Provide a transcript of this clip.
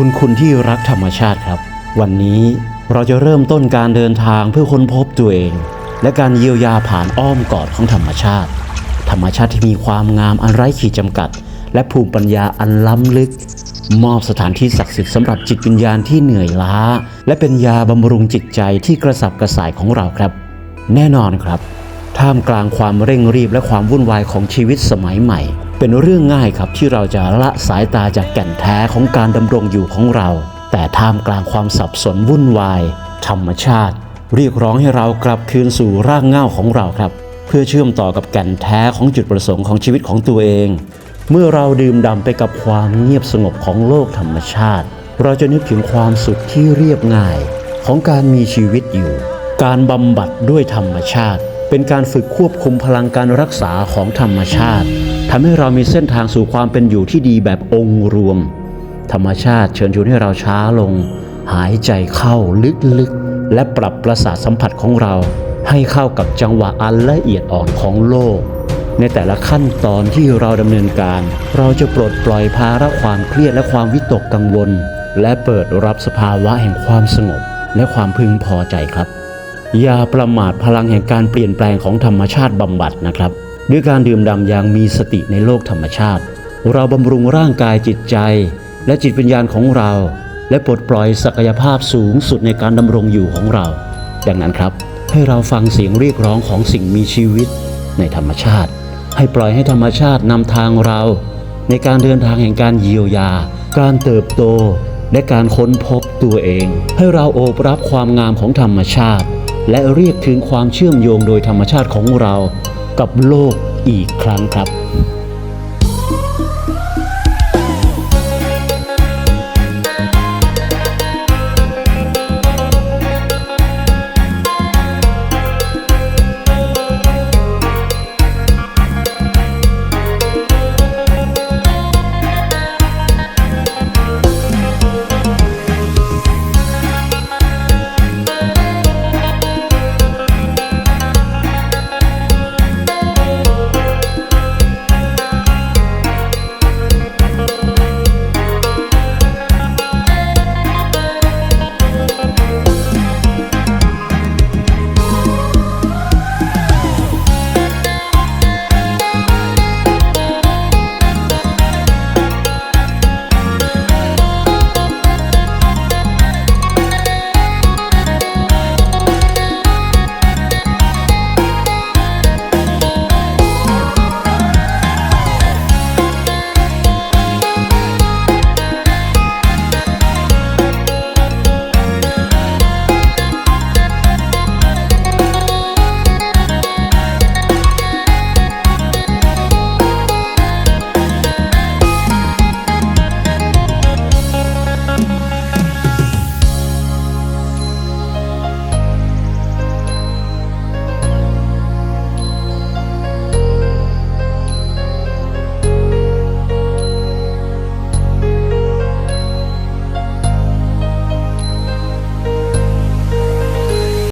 คุณคุณที่รักธรรมชาติครับ วันนี้เราจะเริ่มต้นการเดินทางเพื่อค้นพบตัวเอง และการเยียวยาผ่านอ้อมกอดของธรรมชาติ ธรรมชาติที่มีความงามอันไร้ขีดจำกัด และภูมิปัญญาอันล้ำลึก มอบสถานที่ศักดิ์สิทธิ์สำหรับจิตวิญญาณที่เหนื่อยล้า และเป็นยาบำรุงจิตใจที่กระสับกระส่ายของเราครับ แน่นอนครับ ท่ามกลางความเร่งรีบและความวุ่นวายของชีวิตสมัยใหม่ เป็นเรื่องง่ายครับที่เราจะละสายตาจากแก่นแท้ของการดำรงอยู่ของเรา แต่ท่ามกลางความสับสนวุ่นวาย ธรรมชาติ เรียกร้องให้เรากลับคืนสู่รากเหง้าของเราครับ เพื่อเชื่อมต่อกับแก่นแท้ของจุดประสงค์ของชีวิตของตัวเอง เมื่อเราดื่มด่ำไปกับความเงียบสงบของโลกธรรมชาติ เราจะนึกถึงความสุขที่เรียบง่ายของการมีชีวิตอยู่ การบำบัดด้วยธรรมชาติ เป็นการฝึกควบคุมพลังการรักษาของธรรมชาติ ทำให้เรามีเส้นทางสู่ความเป็นอยู่ที่ดีแบบองค์รวม ธรรมชาติเชิญชวนให้เราช้าลง หายใจเข้าลึกๆ และปรับประสาทสัมผัสของเรา ให้เข้ากับจังหวะอันละเอียดอ่อนของโลก ในแต่ละขั้นตอนที่เราดำเนินการ เราจะปลดปล่อยภาระความเครียดและความวิตกกังวล และเปิดรับสภาวะแห่งความสงบ และความพึงพอใจครับ อย่าประมาทพลังแห่งการเปลี่ยนแปลงของธรรมชาติบำบัดนะครับ ด้วยการดื่มด่ำอย่างมีสติในโลกธรรมชาติ เราบำรุงร่างกายจิตใจ และจิตวิญญาณของเรา และปลดปล่อยศักยภาพสูงสุดในการดำรงอยู่ของเรา ดังนั้นครับ ให้เราฟังเสียงเรียกร้องของสิ่งมีชีวิตในธรรมชาติ ให้ปล่อยให้ธรรมชาตินำทางเรา ในการเดินทางแห่งการเยียวยา การเติบโต และการค้นพบตัวเอง ให้เราโอบรับความงามของธรรมชาติ และเรียกถึงความเชื่อมโยงโดยธรรมชาติของเรา กับโลกอีกครั้งครับ